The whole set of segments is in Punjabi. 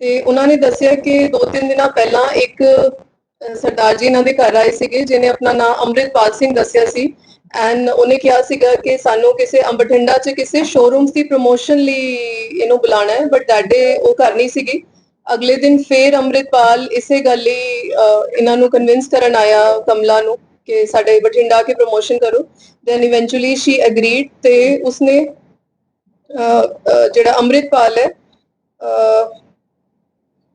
ਤੇ ਉਹਨਾਂ ਨੇ ਦੱਸਿਆ ਕਿ ਦੋ ਤਿੰਨ ਦਿਨਾਂ ਪਹਿਲਾਂ ਇੱਕ ਸਰਦਾਰ ਜੀ ਇਹਨਾਂ ਦੇ ਘਰ ਆਏ ਸੀਗੇ ਜਿਨੇ ਆਪਣਾ ਨਾਮ ਅੰਮ੍ਰਿਤਪਾਲ ਸਿੰਘ ਦੱਸਿਆ ਸੀ। ਐਂਡ ਉਹਨੇ ਕਿਹਾ ਸੀਗਾ ਕਿ ਸਾਨੂੰ ਕਿਸੇ ਅੰਬਠਿੰਡਾ 'ਚ ਕਿਸੇ ਸ਼ੋਰੂਮਸ ਦੀ ਪ੍ਰੋਮੋਸ਼ਨ ਲਈ ਇਹਨੂੰ ਬੁਲਾਣਾ ਹੈ ਬਟ ਦੈਟ ਡੇ ਉਹ ਕਰ ਨਹੀਂ ਸੀਗੀ। ਅਗਲੇ ਦਿਨ ਫੇਰ ਅੰਮ੍ਰਿਤਪਾਲ ਇਸੇ ਗੱਲ ਲਈ ਇਹਨਾਂ ਨੂੰ ਕਨਵਿੰਸ ਕਰਨ ਆਇਆ ਕਮਲਾ ਨੂੰ ਕਿ ਸਾਡੇ ਬਠਿੰਡਾ ਕੇ ਪ੍ਰੋਮੋਸ਼ਨ ਕਰੋ। ਦੈਨ ਇਵੈਂਚੁਅਲੀ ਸ਼ੀ ਐਗਰੀਡ ਤੇ ਉਸਨੇ ਜਿਹੜਾ ਅੰਮ੍ਰਿਤਪਾਲ ਹੈ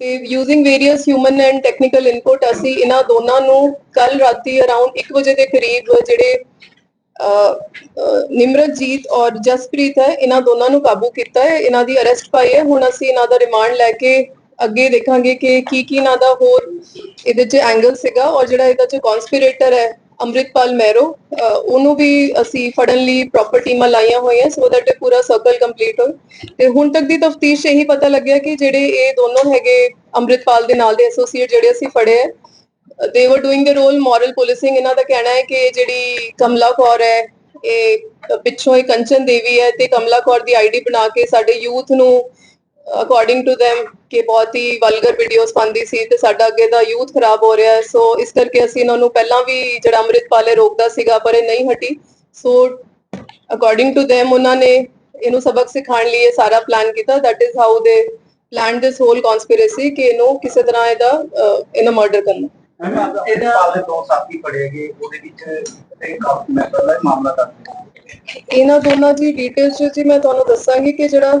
ਤੇ using various human and technical input ਅਸੀਂ ਇਹਨਾਂ ਦੋਨਾਂ ਨੂੰ ਕੱਲ ਰਾਤੀ ਅਰਾਊਂਡ 1 ਵਜੇ ਦੇ ਕਰੀਬ ਜਿਹੜੇ ਅਹ, ਨਿਮਰਤਜੀਤ ਔਰ ਜਸਪ੍ਰੀਤ ਹੈ ਇਹਨਾਂ ਦੋਨਾਂ ਨੂੰ ਕਾਬੂ ਕੀਤਾ ਹੈ ਇਹਨਾਂ ਦੀ ਅਰੈਸਟ ਪਾਈ ਹੈ। ਹੁਣ ਅਸੀਂ ਇਹਨਾਂ ਦਾ ਰਿਮਾਂਡ ਲੈ ਕੇ ਅੱਗੇ ਦੇਖਾਂਗੇ ਕਿ ਕੀ ਕੀ ਇਹਨਾਂ ਦਾ ਹੋਰ ਇਹਦੇ 'ਚ ਐਂਗਲ ਸੀਗਾ ਔਰ ਜਿਹੜਾ ਇਹਦਾ 'ਚ ਕਨਸਪੀਰੇਟਰ ਹੈ ਅੰਮ੍ਰਿਤਪਾਲ ਮੈਰੋ ਉਹਨੂੰ ਵੀ ਅਸੀਂ ਫੜਨ ਲਈ ਪ੍ਰੋਪਰ ਟੀਮਾਂ ਲਾਈਆਂ ਹੋਈਆਂ ਸੋ ਦੈਟ ਇਹ ਪੂਰਾ ਸਰਕਲ ਕੰਪਲੀਟ ਹੋਏ। ਤੇ ਹੁਣ ਤੱਕ ਦੀ ਤਫਤੀਸ਼ ਇਹੀ ਪਤਾ ਲੱਗਿਆ ਕਿ ਜਿਹੜੇ ਇਹ ਦੋਨੋਂ ਹੈਗੇ ਅੰਮ੍ਰਿਤਪਾਲ ਦੇ ਨਾਲ ਦੇ ਐਸੋਸੀਏਟ ਜਿਹੜੇ ਅਸੀਂ ਫੜੇ ਹੈ they were doing the role moral policing ਇਹਨਾਂ ਦਾ ਕਹਿਣਾ ਹੈ ਕਿ ਜਿਹੜੀ ਕਮਲਾ ਕੌਰ ਹੈ, ਇਹ ਪਿੱਛੋਂ ਇਹ ਕੰਚਨ ਦੇਵੀ ਹੈ ਤੇ ਕਮਲਾ ਕੌਰ ਦੀ ਆਈਡੀ ਬਣਾ ਕੇ ਸਾਡੇ ਯੂਥ ਨੂੰ ਅਕੋਰਡਿੰਗ ਟੂ them ਕਿ ਬਹੁਤ ਹੀ ਵਲਗਰ ਵੀਡੀਓਜ਼ ਪਾਉਂਦੀ ਸੀ ਤੇ ਸਾਡਾ ਅੱਗੇ ਦਾ ਯੂਥ ਖਰਾਬ ਹੋ ਰਿਹਾ ਹੈ। ਸੋ ਇਸ ਕਰਕੇ ਅਸੀਂ ਇਹਨਾਂ ਨੂੰ ਪਹਿਲਾਂ ਵੀ ਜਿਹੜਾ ਅੰਮ੍ਰਿਤਪਾਲ ਰੋਕਦਾ ਸੀਗਾ ਪਰ ਇਹ ਨਹੀਂ ਹਟੀ। ਸੋ ਅਕੋਰਡਿੰਗ ਟੂ them ਉਹਨਾਂ ਨੇ ਇਹਨੂੰ ਸਬਕ ਸਿਖਾਉਣ ਲਈ ਇਹ ਸਾਰਾ ਪਲਾਨ ਕੀਤਾ। That is how they plan this whole conspiracy ਕਿ ਇਹਨੂੰ ਕਿਸੇ ਤਰ੍ਹਾਂ ਇਹਦਾ ਇਹਨੂੰ ਮਰਡਰ ਕਰਨਾ। ਇਹਦੇ ਦੋ ਸਾਥੀ ਫੜੇ ਗਏ। ਉਹਦੇ ਵਿੱਚ ਇੱਕ ਕਾਫੀ ਮੈਂਬਰ ਦਾ ਮਾਮਲਾ ਦਰਜ ਇਹਨਾਂ ਦੋਨਾਂ ਦੀ ਡਿਟੇਲਸ ਜੀ ਮੈਂ ਤੁਹਾਨੂੰ ਦੱਸਾਂਗੀ ਕਿ ਜਿਹੜਾ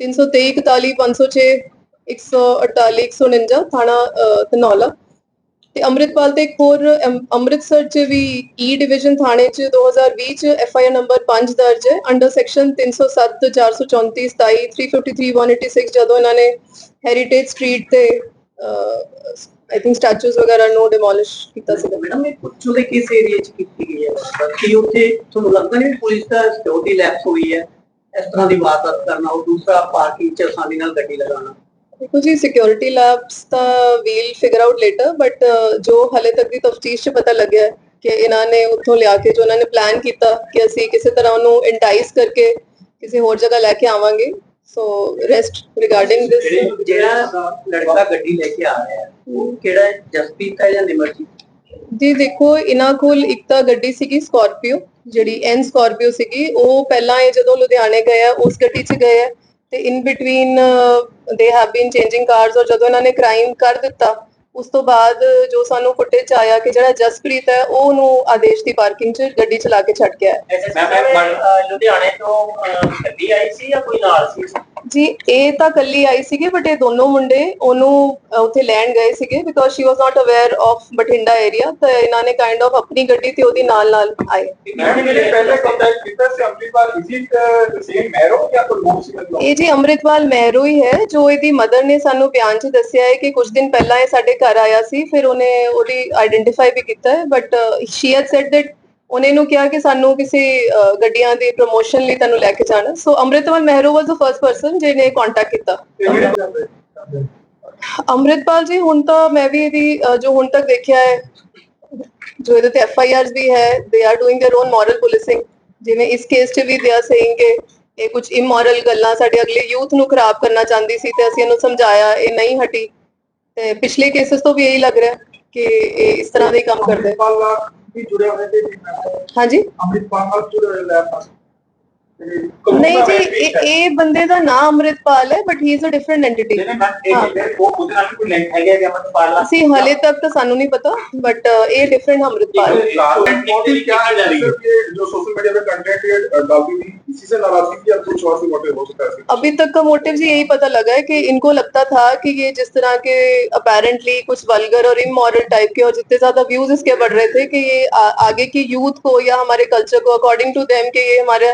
323 41 506 148 149 ਥਾਣਾ ਅ, ਧਨੌਲਾ। ਤੇ ਅੰਮ੍ਰਿਤਪਾਲ ਤੇ ਇੱਕ ਹੋਰ ਅਮ- ਅੰਮ੍ਰਿਤਸਰ ਚ ਵੀ e ਈ ਡਿਵੀਜ਼ਨ ਥਾਣੇ ਚ 2020 ਚ ਐਫ ਆਈ ਆਰ ਨੰਬਰ 5 ਦਰਜ ਹੈ। ਅੰਡਰ ਸੈਕਸ਼ਨ 307 434 27 353 186 ਜਦੋਂ ਇਹਨਾਂ ਨੇ ਹੈਰੀਟੇਜ ਸਟਰੀਟ ਤੇ ਆਈ ਥਿੰਕ ਸਟੈਚੂਜ਼ ਵਗੈਰਾ ਨੂੰ ਡਿਮੋਲਿਸ਼ ਕੀਤਾ ਸੀ ਮੈਡਮ ਇਹ ਪੁੱਛੋ ਦੇ ਕਿਸ ਏਰੀਆ 'ਚ ਕੀਤੀ ਗਈ ਹੈ? ਕਿ ਉੱਥੇ ਤੁਹਾਨੂੰ ਲੱਗਦਾ ਨਹੀਂ ਵੀ ਪੁਲਿਸ ਦਾ ਸਿਕਿਉਰਿਟੀ ਲੈਪਸ ਹੋਈ ਹੈ। ਇਸ ਤਰ੍ਹਾਂ ਦੀ ਵਾਰਦਾਤ ਕਰਨਾ ਉਹ ਦੂਸਰਾ ਪਾਰਕਿੰਗ 'ਚ ਆਸਾਨੀ ਨਾਲ ਗੱਡੀ ਲਗਾਉਣਾ। ਦੇਖੋ ਜੀ ਸਿਕਿਉਰਿਟੀ ਲੈਬਸ ਤਾਂ we'll figure out later but ਜੋ ਹਲੇ ਤੱਕ ਦੀ ਤਫਤੀਸ਼ 'ਚ ਪਤਾ ਲੱਗਿਆ ਹੈ ਕਿ ਇਹਨਾਂ ਨੇ ਉੱਥੋਂ ਲਿਆ ਕੇ ਜੋ ਇਹਨਾਂ ਨੇ ਪਲਾਨ ਕੀਤਾ ਕਿ ਅਸੀਂ ਕਿਸੇ ਤਰ੍ਹਾਂ ਉਹਨੂੰ ਇੰਟਾਈਸ ਕਰਕੇ ਕਿਸੇ ਹੋਰ ਜਗ੍ਹਾ ਲੈ ਕੇ ਆਵਾਂਗੇ। ਸੋ ਰੈਸਟ ਰਿਗਾਰਡਿੰਗ ਦਿਸ ਜਿਹੜੇ- ਲੜਕਾ ਗੱਡੀ ਲੈ ਕੇ ਆ ਰਿਹਾ ਹੈ ਉਹ ਕਿਹੜਾ ਹੈ? ਜਸਪੀਤ ਹੈ ਜਾਂ ਨਿਮਰਜੀਤ? ਜੀ ਦੇਖੋ ਇਹਨਾਂ ਕੋਲ ਇੱਕ ਤਾਂ ਗੱਡੀ ਸੀਗੀ ਸਕਾਰਪੀਓ ਜਿਹੜੀ ਐਨ ਸਕਾਰਪੀਓ ਸੀਗੀ, ਉਹ ਪਹਿਲਾਂ ਇਹ ਜਦੋਂ ਲੁਧਿਆਣੇ ਗਏ ਆ, ਉਸ ਗੱਡੀ 'ਚ ਗਏ ਆ ਤੇ in between they have been changing cars ਔਰ ਜਦੋਂ ਇਹਨਾਂ ਨੇ ਕ੍ਰਾਈਮ ਕਰ ਦਿੱਤਾ, ਉਸ ਤੋਂ ਬਾਅਦ ਜੋ ਸਾਨੂੰ ਫੁਟੇਜ ਆਇਆ ਕਿ ਜਿਹੜਾ ਜਸਪ੍ਰੀਤ ਹੈ, ਉਹ ਉਹਨੂੰ ਆਦੇਸ਼ ਦੀ ਪਾਰਕਿੰਗ 'ਚ ਗੱਡੀ ਚਲਾ ਕੇ ਛੱਡ ਗਿਆ ਲੁਧਿਆਣੇ ਤੋਂ ਗੱਡੀ ਆਈ ਸੀ ਜਾਂ ਕੋਈ ਨਾਲ ਸੀ? ਜੀ ਇਹ ਤਾਂ ਕੱਲੀ ਆਈ ਸੀਗੀ ਬਟ ਇਹ ਦੋਨੋਂ ਮੁੰਡੇ ਉਹਨੂੰ ਅਹ, ਉੱਥੇ ਲੈਣ ਗਏ ਸੀਗੇ because she was not aware of Bathinda area ਤਾਂ ਇਹਨਾਂ ਨੇ ਕਾਈਂਡ ਆਫ ਆਪਣੀ ਗੱਡੀ ਤੇ ਉਹਦੀ ਨਾਲ ਨਾਲ ਆਏ मैम मैंने पहले कांटेक्ट किया से अगली बार इसी सेम मैरो या कोई दूसरी ਇਹ ਜੀ ਅੰਮ੍ਰਿਤਪਾਲ ਮਹਿਰੋ ਹੀ ਹੈ ਜੋ ਇਹਦੀ ਮਦਰ ਨੇ ਸਾਨੂੰ ਬਿਆਨ 'ਚ ਦੱਸਿਆ ਹੈ ਕਿ ਕੁਝ ਦਿਨ ਪਹਿਲਾਂ ਇਹ ਸਾਡੇ ਘਰ ਆਇਆ ਸੀ ਫਿਰ ਉਹਨੇ ਉਹਦੀ ਆਇਡੈਂਟੀਫਾਈ ਵੀ ਕੀਤਾ ਹੈ but she had said that ਉਹਨੇ ਨੂੰ ਕਿਹਾ ਕਿ ਸਾਨੂੰ ਕਿਸੇ ਅਹ, ਗੱਡੀਆਂ ਦੇ ਪ੍ਰੋਮੋਸ਼ਨ ਲਈ ਤੁਹਾਨੂੰ ਲੈ ਕੇ ਜਾਣਾ so Amritpal Mehro was the first person ਜਿਹਨੇ ਕੰਟੈਕਟ ਕੀਤਾ ਅੰਮ੍ਰਿਤਪਾਲ ਜੀ ਹੁਣ ਤਾਂ ਮੈਂ ਵੀ ਇਹਦੀ ਅਹ, ਜੋ ਹੁਣ ਤੱਕ ਦੇਖਿਆ ਹੈ ਜੋ ਇਹਦੇ ਤੇ ਐਫ ਆਈ ਆਰਸ ਵੀ ਹੈ they are doing their own moral policing ਜਿਵੇਂ ਇਸ ਕੇਸ 'ਚ ਵੀ ਦੇ ਆਰ ਸੇਇੰਗ ਕਿ ਇਹ ਕੁਝ ਇਮੋਰਲ ਗੱਲਾਂ ਸਾਡੇ ਅਗਲੇ ਯੂਥ ਨੂੰ ਖਰਾਬ ਕਰਨਾ ਚਾਹੁੰਦੀ ਸੀ ਤੇ ਅਸੀਂ ਇਹਨੂੰ ਸਮਝਾਇਆ ਇਹ ਨਹੀਂ ਹਟੀ ਤੇ ਪਿਛਲੇ ਕੇਸਸ ਤੋਂ ਵੀ ਇਹੀ ਲੱਗ ਰਿਹਾ ਕਿ ਇਹ ਇਸ ਤਰ੍ਹਾਂ ਦੇ ਹੀ ਕੰਮ ਕਰਦੇ ਵੀ ਜੁੜੇ ਹੋਏ ਹਾਂਜੀ। ਅੰਮ੍ਰਿਤਪਾਲ ਨਾਲ ਜੁੜੇ ਹੋਏ ਲੈਬ ਨਹੀਂ ਜੀ ਇਹ ਇਹ ਬੰਦੇ ਦਾ ਨਾਮ ਅੰਮ੍ਰਿਤਪਾਲ ਹੈ but he is a different entity ਉਹ ਉਹਦੇ ਨਾਲ ਕੋਈ ਲਿੰਕ ਹੈਗਾ ਕਿ ਅਮਰਪਾਲ ਅਸੀਂ ਹਲੇ ਤੱਕ ਤਾਂ ਸਾਨੂੰ ਨਹੀਂ ਪਤਾ ਬਟ ਇਹ ਡਿਫਰੈਂਟ ਅੰਮ੍ਰਿਤਪਾਲ है मोटिव क्या है मतलब ये जो सोशल मीडिया पे कंटेंट ये डालती थी इसी से नाराजगी थी या कुछ और से मोटिव हो सकता है अभी तक का मोटिव जी यही पता लगा है कि इनको लगता था कि ये जिस तरह के अपेरेंटली कुछ वल्गर और इमोरल टाइप के और जितने ज्यादा व्यूज इसके बढ़ रहे थे कि ये आ, आगे की यूथ को या हमारे कल्चर को अकॉर्डिंग टू देम कि ये हमारे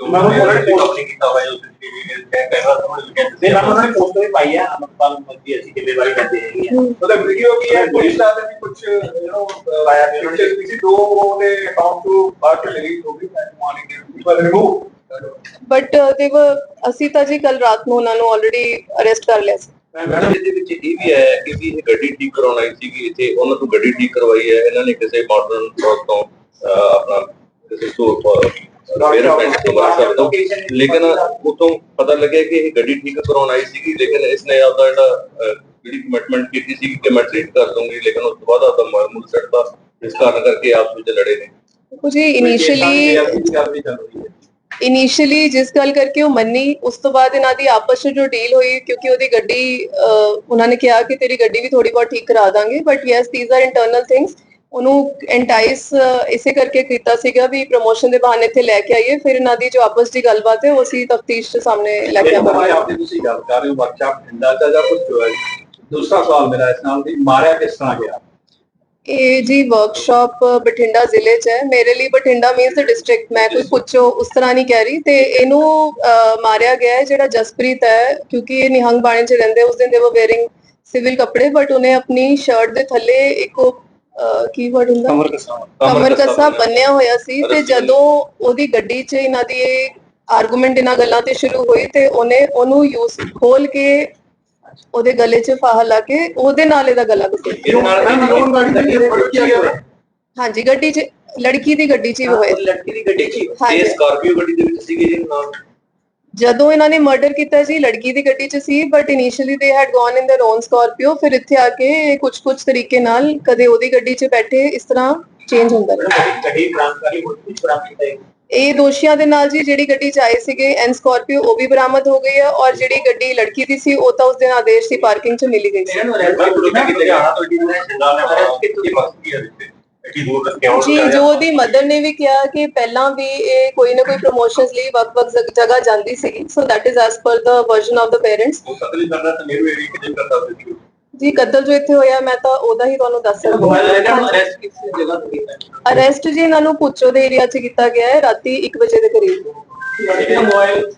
ਉਹਨਾਂ ਨੂੰ ਬਟ ਦੇ ਅਸੀਂ ਤਾਂ ਜੀ ਕੱਲ ਰਾਤ ਨੂੰ ਉਹਨਾਂ ਨੂੰ ਆਲਰੇਡੀ ਅਰੈਸਟ ਕਰ ਲਿਆ ਸੀ। ਮੈਡਮ ਇਹਦੇ ਵਿੱਚ ਇਹ ਵੀ ਆਇਆ ਕਿ ਵੀ ਇਹ ਗੱਡੀ ਠੀਕ ਕਰਾਉਣ ਆਈ ਸੀਗੀ ਇੱਥੇ ਉਹਨਾਂ ਤੋਂ ਗੱਡੀ ਠੀਕ ਕਰਵਾਈ ਹੈ। ਇਹਨਾਂ ਨੇ ਕਿਸੇ ਮਾਡਰਨ ਤੋਂ ਆਪਣਾ ਕਿਸੇ ਤੋਂ ਰਿਪੇਅਰ ਪੈਂਟ ਤੋਂ ਬਾਹਰ ਤੋਂ ਲੇਕਿਨ ਉਤੋਂ ਪਤਾ ਲੱਗਿਆ ਕਿ ਇਹ ਗੱਡੀ ਠੀਕ ਕਰਾਉਣ ਆਈ ਸੀਗੀ ਲੇਕਿਨ ਇਸਨੇ ਆਪਦਾ ਜਿਹੜਾ ਜਿਹੜੀ ਕਮਿਟਮੈਂਟ ਕੀਤੀ ਸੀ ਕਿ ਮੈਂ ਟ੍ਰੀਟ ਕਰ ਦੂੰਗੀ ਲੇਕਿਨ ਉਸ ਤੋਂ ਬਾਅਦ ਆਪਦਾ ਮਰਮੂਲ ਛੱਡਦਾ ਇਸ ਕਾਰਨ ਕਰਕੇ ਆਪਸ ਵਿੱਚ ਲੜੇ ਨੇ। ਜੀ ਇਨੀਸ਼ੀਅਲੀ ਇਨੀਸ਼ੀਅਲੀ ਜਿਸ ਗੱਲ ਕਰਕੇ ਉਹ ਮੰਨੀ ਉਸ ਤੋਂ ਬਾਅਦ ਇਹਨਾਂ ਦੀ ਆਪਸ ਵਿੱਚ ਜੋ ਡੀਲ ਹੋਈ ਕਿਉਂਕਿ ਉਹਦੀ ਗੱਡੀ ਉਹਨਾਂ ਨੇ ਕਿਹਾ ਕਿ ਤੇਰੀ ਗੱਡੀ ਵੀ ਥੋੜੀ ਬਹੁਤ ਠੀਕ ਕਰਾ ਦਾਂਗੇ but yes these are internal things ਉਹਨੂੰ ਐਂਟਾਈਸ ਇਸੇ ਕਰਕੇ ਕੀਤਾ ਸੀਗਾ ਵੀ ਪ੍ਰੋਮੋਸ਼ਨ ਦੇ ਬਹਾਨੇ ਇੱਥੇ ਲੈ ਕੇ ਆਈਏ ਫਿਰ ਇਹਨਾਂ ਦੀ ਜੋ ਆਪਸ ਦੀ ਗੱਲਬਾਤ ਹੈ ਉਹ ਅਸੀਂ ਤਫਤੀਸ਼ ਦੇ ਸਾਹਮਣੇ ਲੈ ਕੇ ਆਵਾਂਗੇ। ਆਪਣੀ ਤੁਸੀਂ ਗੱਲ ਕਰ ਰਹੇ ਹੋ ਵਰਕਸ਼ਾਪ ਠੰਡਾ ਦਾ ਜਾਂ ਕੁਝ ਦੂਸਰਾ ਸਵਾਲ ਮੇਰਾ ਇਸ ਨਾਲ ਵੀ ਮਾਰਿਆ ਕਿਸ ਤਰ੍ਹਾਂ ਗਿਆ? ਇਹ ਜੀ ਵਰਕਸ਼ਾਪ ਬਠਿੰਡਾ ਜ਼ਿਲ੍ਹੇ 'ਚ ਹੈ। ਮੇਰੇ ਲਈ ਬਠਿੰਡਾ ਮੀਨਸ ਡਿਸਟ੍ਰਿਕਟ ਮੈਂ ਕੋਈ ਪੁੱਛੋ ਉਸ ਤਰ੍ਹਾਂ ਨਹੀਂ ਕਹਿ ਰਹੀ। ਤੇ ਇਹਨੂੰ ਮਾਰਿਆ ਗਿਆ ਹੈ ਜਿਹੜਾ ਜਸਪ੍ਰੀਤ ਹੈ ਕਿਉਂਕਿ ਇਹ ਨਿਹੰਗ ਬਾਣੇ 'ਚ ਰਹਿੰਦੇ ਉਸ ਦਿਨ ਦੇ ਉਹ ਵੇਅਰਿੰਗ ਸਿਵਲ ਕੱਪੜੇ ਬਟ ਉਹਨੇ ਆਪਣੀ ਸ਼ਰਟ ਦੇ ਥੱਲੇ ਇੱਕ ਕੀ ਵਰਡ ਹੁੰਦਾ। ਕਮਰ ਕਸਾ ਕਮਰ ਕੱਸਾ ਬੰਨਿਆ ਹੋਇਆ ਸੀ ਤੇ ਜਦੋਂ ਉਹਦੀ ਗੱਡੀ 'ਚ ਇਹਨਾਂ ਦੀ ਆਰਗੂਮੈਂਟ ਇਹਨਾਂ ਗੱਲਾਂ ਤੇ ਸ਼ੁਰੂ ਹੋਈ ਤੇ ਉਹਨੇ ਉਹਨੂੰ ਯੂਸ ਖੋਲ ਕੇ ਉਹਦੇ ਗਲੇ 'ਚ ਫਾਹਾ ਲਾ ਕੇ ਉਹਦੇ ਨਾਲ ਇਹਦਾ ਗਲਾ ਘੁੱਟਿਆ ਇਹਦੇ ਨਾਲ ਵੀ ਲੋਨ ਗਾੜੀ ਦਾ ਕੀ ਗਿਆ। ਹਾਂਜੀ ਗੱਡੀ 'ਚ ਲੜਕੀ ਦੀ ਗੱਡੀ 'ਚ ਹੀ ਹੋਇਆ। ਲੜਕੀ ਦੀ ਗੱਡੀ 'ਚ ਇਹ ਸਕਾਰਪੀਓ ਗੱਡੀ ਦੇ ਵਿੱਚ ਸੀਗੇ ਜੀ ਨਾਲ। ਜਦੋਂ ਇਹਨਾਂ ਨੇ ਮਰਡਰ ਕੀਤਾ ਸੀ ਲੜਕੀ ਦੀ ਗੱਡੀ 'ਚ ਸੀ but initially they had gone in their own Scorpio ਫਿਰ ਇੱਥੇ ਆ ਕੇ ਕੁਝ ਕੁਝ ਤਰੀਕੇ ਨਾਲ ਕਦੇ ਉਹਦੀ ਗੱਡੀ 'ਚ ਬੈਠੇ ਇਸ ਤਰ੍ਹਾਂ ਚੇਂਜ ਹੁੰਦਾ ਰਿਹਾ ਗੱਡੀ ਬਰਾਮਦਕਾਰੀ ਮੁੱਢਲੀ ਬਰਾਮਦ ਕੀਤੀ ਇਹ ਦੋਸ਼ੀਆਂ ਦੇ ਨਾਲ ਜੀ ਜਿਹੜੀ ਗੱਡੀ 'ਚ ਆਏ ਸੀਗੇ ਐਨ ਸਕਾਰਪੀਓ ਉਹ ਵੀ ਬਰਾਮਦ ਹੋ ਗਈ ਹੈ ਔਰ ਜਿਹੜੀ ਗੱਡੀ ਲੜਕੀ ਦੀ ਸੀ ਉਹ ਤਾਂ ਉਸ ਦਿਨ ਆਦੇਸ਼ ਦੀ ਪਾਰਕਿੰਗ 'ਚ ਮਿਲੀ ਗਈ ਸੀ ਜੀ ਜੋ ਉਹਦੀ ਮਦਰ ਨੇ ਵੀ ਕਿਹਾ ਕਿ ਪਹਿਲਾਂ ਵੀ ਇਹ ਕੋਈ ਨਾ ਕੋਈ ਪ੍ਰੋਮੋਸ਼ਨਸ ਲਈ ਜਗ- ਜਗ੍ਹਾ ਜਾਂਦੀ ਸੀ। So that is as per the version of the parents ਉਹ ਕਤਲ ਕਰਨਾ ਤਾਂ ਮੇਰੇ ਏਰੀਆ ਕਿਤੇ ਕਰਦਾ ਸੀ ਜੀ ਕਤਲ ਜੋ ਇੱਥੇ ਹੋਇਆ ਮੈਂ ਤਾਂ ਉਹਦਾ ਹੀ ਤੁਹਾਨੂੰ ਦੱਸ ਸਕਦੀ ਹਾਂ। arrest ਕਿਸ ਜਗ੍ਹਾ ਤੋਂ ਕੀਤਾ। ਅਰੈਸਟ ਜੀ ਇਹਨਾਂ ਨੂੰ ਪੁੱਛੋ ਦੇ ਏਰੀਆ 'ਚ ਕੀਤਾ ਗਿਆ ਹੈ ਰਾਤੀ 1 ਵਜੇ ਦੇ ਕਰੀਬ। ਮੋਬਾਈਲ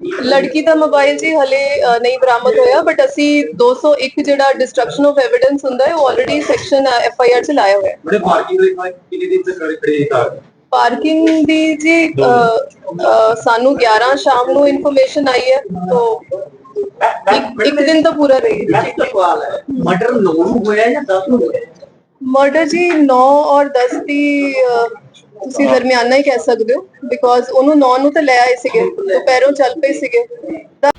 ਲੜਕੀ ਦਾ ਮੋਬਾਈਲ ਜੀ ਹਲੇ ਅ, ਨਹੀਂ ਬਰਾਮਦ ਹੋਇਆ ਬਟ ਅਸੀਂ 201 ਜਿਹੜਾ ਡਿਸਟਰਕਸ਼ਨ ਆਫ ਐਵੀਡੈਂਸ ਹੁੰਦਾ ਹੈ ਉਹ already section F I R 'ਚ ਲਾਇਆ ਹੋਇਆ ਹੈ। ਪਾਰਕਿੰਗ ਦੇ ਨਾਲ ਕਿੰਨੀ ਦਿਨ ਤੱਕ ਖੜੇ ਖੜੇ ਕਾਰ? ਪਾਰਕਿੰਗ ਦੀ ਜੀ ਅ, ਅ, ਸਾਨੂੰ 11 ਸ਼ਾਮ ਨੂੰ ਇਨਫੋਰਮੇਸ਼ਨ ਆਈ ਹੈ ਤੋਂ ਇੱਕ ਇੱਕ ਦਿਨ ਤਾਂ ਪੂਰਾ ਰਹੀ ਇੱਕ ਸਵਾਲ ਹੈ ਮਰਡਰ 9 ਨੂੰ ਹੋਇਆ ਜਾਂ 10 ਨੂੰ ਹੋਇਆ? ਮਰਡਰ ਜੀ 9 ਔਰ 10 ਦੀ ਅ, ਤੁਸੀਂ ਦਰਮਿਆਨਾ ਹੀ ਕਹਿ ਸਕਦੇ ਹੋ ਬਿਕੋਜ਼ ਉਹਨੂੰ 9 ਨੂੰ ਤਾਂ ਲੈ ਆਏ ਸੀਗੇ ਦੁਪਹਿਰੋਂ ਚੱਲ ਪਏ ਸੀਗੇ। ਤਾਂ